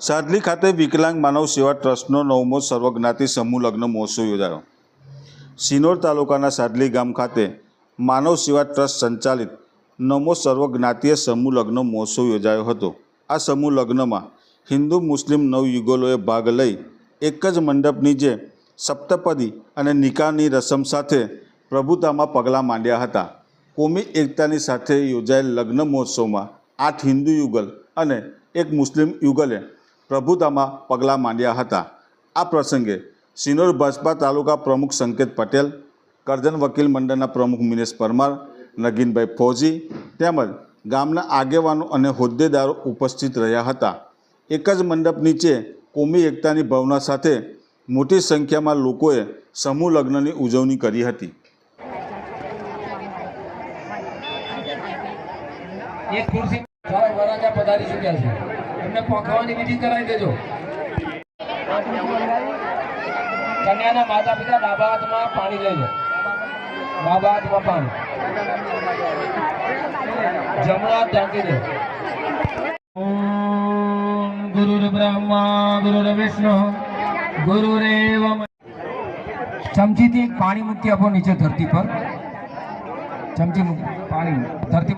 સાદલી ખાતે વિકલાંગ માનવ સેવા ટ્રસ્ટનો નવમો સર્વજ્ઞાતિ સમૂહ લગ્ન મહોત્સવ યોજાયો. સિનોર તાલુકાના સાદલી ગામ ખાતે માનવ સેવા ટ્રસ્ટ સંચાલિત નવમો સર્વજ્ઞાતીય સમૂહ લગ્ન મહોત્સવ યોજાયો હતો. આ સમૂહ લગ્નમાં હિન્દુ મુસ્લિમ નવયુગલોએ ભાગ લઈ એક જ મંડપની જે સપ્તપદી અને નિકાહની રસમ સાથે પ્રભુતામાં પગલાં માંડ્યા હતા. કોમી એકતાની સાથે યોજાયેલ લગ્ન મહોત્સવમાં આઠ હિન્દુ યુગલ અને એક મુસ્લિમ યુગલે પ્રભુતામાં પગલાં માંડ્યા હતા. આ પ્રસંગે સિનોર ભાજપા તાલુકા પ્રમુખ સંકેત પટેલ, કરજણ વકીલ મંડળના પ્રમુખ મિનેશ પરમાર, નગીનભાઈ ફૌજી તેમજ ગામના આગેવાનો અને હોદ્દેદારો ઉપસ્થિત રહ્યા હતા. એક જ મંડપ નીચે કોમી એકતાની ભાવના સાથે મોટી સંખ્યામાં લોકોએ સમૂહ લગ્નની ઉજવણી કરી હતી. એક ખુરશી પધારી ચૂક્યા છે. એમને પહોંચવાની વિધિ કરાવી દેજો. કન્યાના માતા પિતા ડાબા હાથમાં પાણી લઈ લે. ડાબા હાથમાં પાણી. જમણા હાથ ઢાંકી દે. ગુરુર બ્રહ્મા ગુરુરેવ ચમચીથી પાણી મૂકી આપો નીચે ધરતી પર. ચમચી પાણી ધરતી